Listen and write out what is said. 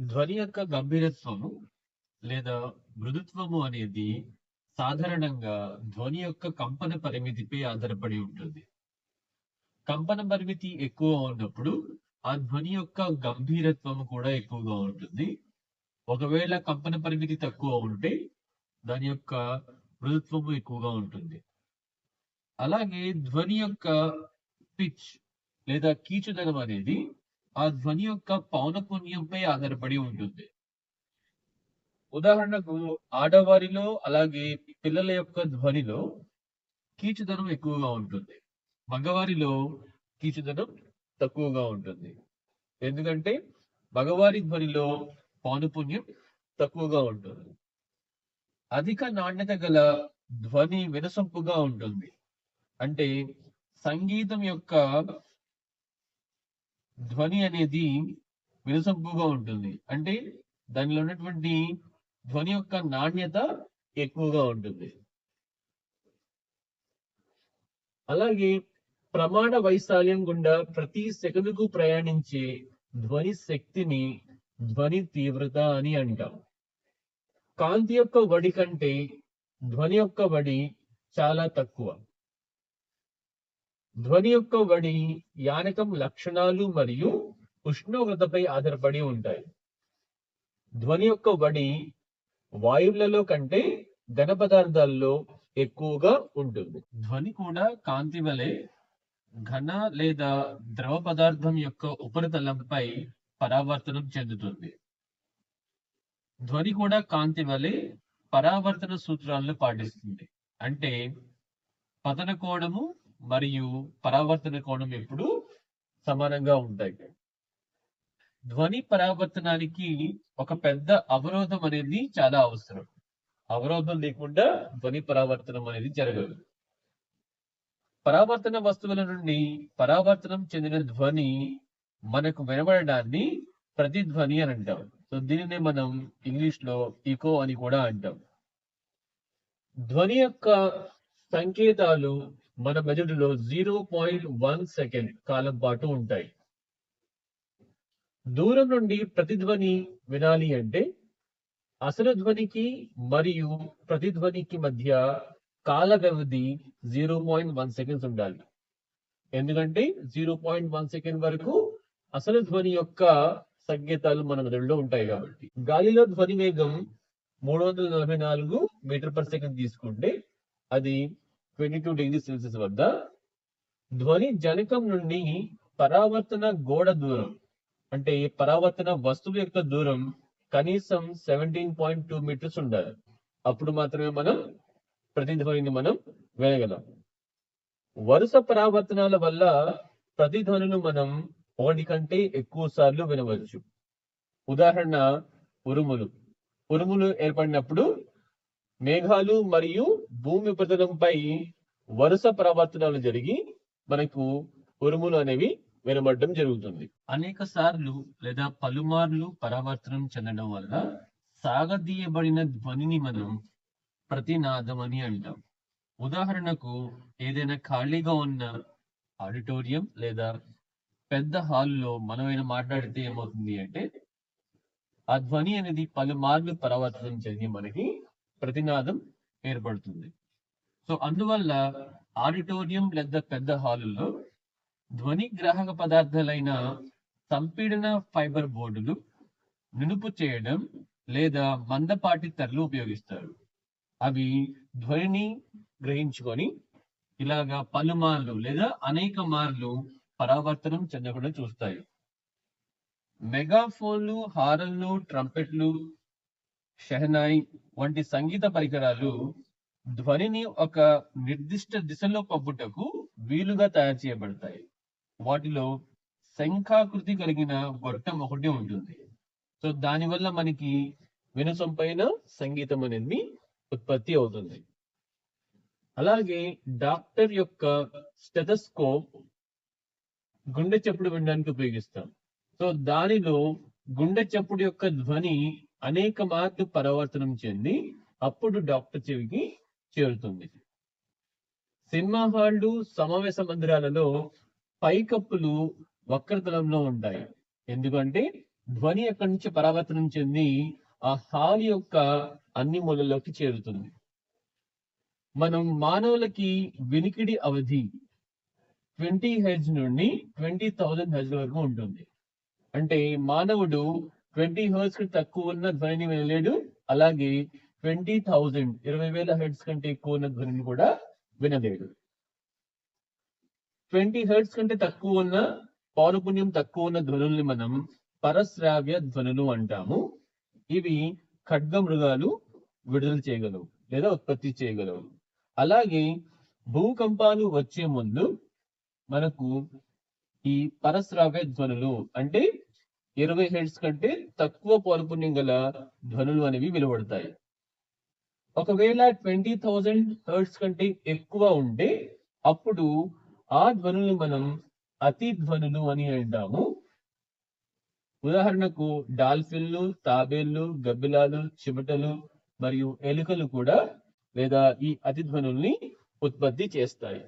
ధ్వని యొక్క గంభీరత్వము లేదా మృదుత్వము అనేది సాధారణంగా ధ్వని యొక్క కంపన పరిమితిపై ఆధారపడి ఉంటుంది. కంపన పరిమితి ఎక్కువ ఉన్నప్పుడు ఆ ధ్వని యొక్క గంభీరత్వము కూడా ఎక్కువగా ఉంటుంది. ఒకవేళ కంపన పరిమితి తక్కువ ఉంటే దాని యొక్క మృదుత్వము ఎక్కువగా ఉంటుంది. అలాగే ధ్వని యొక్క పిచ్ లేదా కీచుదనం అనేది ఆ ధ్వని యొక్క పౌనపున్యంపై ఆధారపడి ఉంటుంది. ఉదాహరణకు ఆడవారిలో అలాగే పిల్లల యొక్క ధ్వనిలో కీచుదనం ఎక్కువగా ఉంటుంది. మగవారిలో కీచుదనం తక్కువగా ఉంటుంది. ఎందుకంటే మగవారి ధ్వనిలో పౌనపున్యం తక్కువగా ఉంటుంది. అధిక నాణ్యత గల ధ్వని వినసొంపుగా ఉంటుంది. అంటే సంగీతం యొక్క ధ్వని అనేది వినసొంపుగా ఉంటుంది. అంటే దానిలో ఉన్నటువంటి ధ్వని యొక్క నాణ్యత ఎక్కువగా ఉంటుంది. అలాగే ప్రమాణ వైశాల్యం గుండా ప్రతి సెకనుకు ప్రయాణించే ధ్వని శక్తిని ధ్వని తీవ్రత అని అంటాం. కాంతి యొక్క వడి కంటే ధ్వని యొక్క వడి చాలా తక్కువ. ధ్వని యొక్క వడి యానకం లక్షణాలు మరియు ఉష్ణోగ్రతపై ఆధారపడి ఉంటాయి. ధ్వని యొక్క వడి వాయువులలో కంటే ఘన పదార్థాల్లో ఎక్కువగా ఉంటుంది. ధ్వని కూడా కాంతి వలె ఘన లేదా ద్రవ పదార్థం యొక్క ఉపరితలంపై పరావర్తనం చెందుతుంది. ధ్వని కూడా కాంతి వలె పరావర్తన సూత్రాలను పాటిస్తుంది. అంటే పతన కోణము మరియు పరావర్తన కోణం ఎప్పుడు సమానంగా ఉంటాయి. ధ్వని పరావర్తనానికి ఒక పెద్ద అవరోధం అనేది చాలా అవసరం. అవరోధం లేకుండా ధ్వని పరావర్తనం అనేది జరగదు. పరావర్తన వస్తువుల నుండి పరావర్తనం చెందిన ధ్వని మనకు వినబడడాన్ని ప్రతిధ్వని అని అంటాం. సో దీనినే మనం ఇంగ్లీష్లో ఇకో అని కూడా అంటాం. ధ్వని యొక్క సంకేతాలు మన మెదడులో జీరో పాయింట్ వన్ సెకండ్ కాలం పాటు ఉంటాయి. దూరం నుండి ప్రతిధ్వని వినాలి అంటే అసలు ధ్వనికి మరియు ప్రతిధ్వనికి మధ్య కాల వ్యవధి జీరో పాయింట్ వన్ సెకండ్స్ ఉండాలి. ఎందుకంటే జీరో పాయింట్ వన్ సెకండ్ వరకు అసలు ధ్వని యొక్క సంకేతాలు మన మెదడులో ఉంటాయి కాబట్టి. గాలిలో ధ్వని వేగం మూడు వందల నలభై నాలుగు మీటర్ పర్ సెకండ్ తీసుకుంటే అది ట్వంటీ టూ డిగ్రీ సెల్సియస్ వద్ద ధ్వని జనకం నుండి పరావర్తన గోడ దూరం అంటే పరావర్తన వస్తువు యొక్క దూరం కనీసం సెవెంటీన్ పాయింట్ టూ మీటర్స్ ఉండాలి. అప్పుడు మాత్రమే మనం ప్రతిధ్వనిని మనం వినగలం. వరుస పరావర్తనాల వల్ల ప్రతిధ్వనులు మనం ఒకటి కంటే ఎక్కువ సార్లు వినవచ్చు. ఉదాహరణ ఉరుములు. ఉరుములు ఏర్పడినప్పుడు మేఘాలు మరియు భూమి ఉపరితలంపై వరుస పరావర్తనాలు జరిగి మనకు ఉరుములు అనేవి వినబడడం జరుగుతుంది. అనేక సార్లు లేదా పలుమార్లు పరావర్తనం చెందడం వల్ల సాగదీయబడిన ధ్వనిని మనం ప్రతినాదం అని అంటాం. ఉదాహరణకు ఏదైనా ఖాళీగా ఉన్న ఆడిటోరియం లేదా పెద్ద హాల్లో మనం ఏమైనా మాట్లాడితే ఏమవుతుంది అంటే ఆ ధ్వని అనేది పలుమార్లు పరావర్తనం చెంది మనకి ప్రతినాదం ఏర్పడుతుంది. సో అందువల్ల ఆడిటోరియం లేదా పెద్ద హాలుల్లో ధ్వని గ్రాహక పదార్థాలైన సంపీడన ఫైబర్ బోర్డులు నునుపు చేయడం లేదా మందపాటి తెరలు ఉపయోగిస్తారు. అవి ధ్వనిని గ్రహించుకొని ఇలాగా పలుమార్లు లేదా అనేక మార్లు పరావర్తనం చెందకుండా చూస్తాయి. మెగాఫోన్లు హారన్లు ట్రంపెట్లు షెహనాయ్ వంటి సంగీత పరికరాలు ధ్వనిని ఒక నిర్దిష్ట దిశలో పంపుటకు వీలుగా తయారు చేయబడతాయి. వాటిలో శంఖాకృతి కలిగిన గొట్టం ఒకటి ఉంటుంది. సో దానివల్ల మనకి వినసొంపైన సంగీతం అనేది ఉత్పత్తి అవుతుంది. అలాగే డాక్టర్ యొక్క స్టెథస్కోప్ గుండె చప్పుడు వినడానికి ఉపయోగిస్తాం. సో దానిలో గుండె చప్పుడు యొక్క ధ్వని అనేక మార్లు పరావర్తనం చెంది అప్పుడు డాక్టర్ చెవికి చేరుతుంది. సినిమా హాళ్ళు సమావేశ మందిరాలలో పైకప్పులు వక్రతలంలో ఉంటాయి. ఎందుకంటే ధ్వని ఎక్కడి నుంచి పరావర్తనం చెంది ఆ హాల్ యొక్క అన్ని మూలల్లోకి చేరుతుంది. మనం మానవులకి వినికిడి అవధి ట్వంటీ హెడ్జ్ నుండి ట్వంటీ థౌజండ్ హెడ్జ్ వరకు ఉంటుంది. అంటే మానవుడు ట్వంటీ హెర్ట్స్కి తక్కువ ఉన్న ధ్వనిని వినలేడు. అలాగే ట్వంటీ థౌజండ్ ఇరవై వేల హెడ్స్ కంటే ఎక్కువ ఉన్న ధ్వనిని కూడా వినలేడు. ట్వంటీ హెర్ట్స్ కంటే తక్కువ ఉన్న పౌనపుణ్యం తక్కువ ఉన్న ధ్వనుల్ని మనం పరశ్రావ్య ధ్వనులు అంటాము. ఇవి ఖడ్గ మృగాలు విడుదల చేయగలవు లేదా ఉత్పత్తి చేయగలవు. అలాగే భూకంపాలు వచ్చే ముందు మనకు ఈ పరశ్రావ్య ధ్వనులు అంటే ఇరవై హెడ్స్ కంటే తక్కువ పౌనపుణ్యం గల ధ్వనులు అనేవి వెలువడతాయి. ఒకవేళ ట్వంటీ థౌజండ్ హెర్ట్స్ కంటే ఎక్కువ ఉంటే అప్పుడు ఆ ధ్వనులు మనం అతి ధ్వనులు అని అంటాము. ఉదాహరణకు డాల్ఫిన్లు తాబేళ్ళు గబ్బిలాలు చిమటలు మరియు ఎలుకలు కూడా లేదా ఈ అతి ధ్వనుల్ని ఉత్పత్తి చేస్తాయి.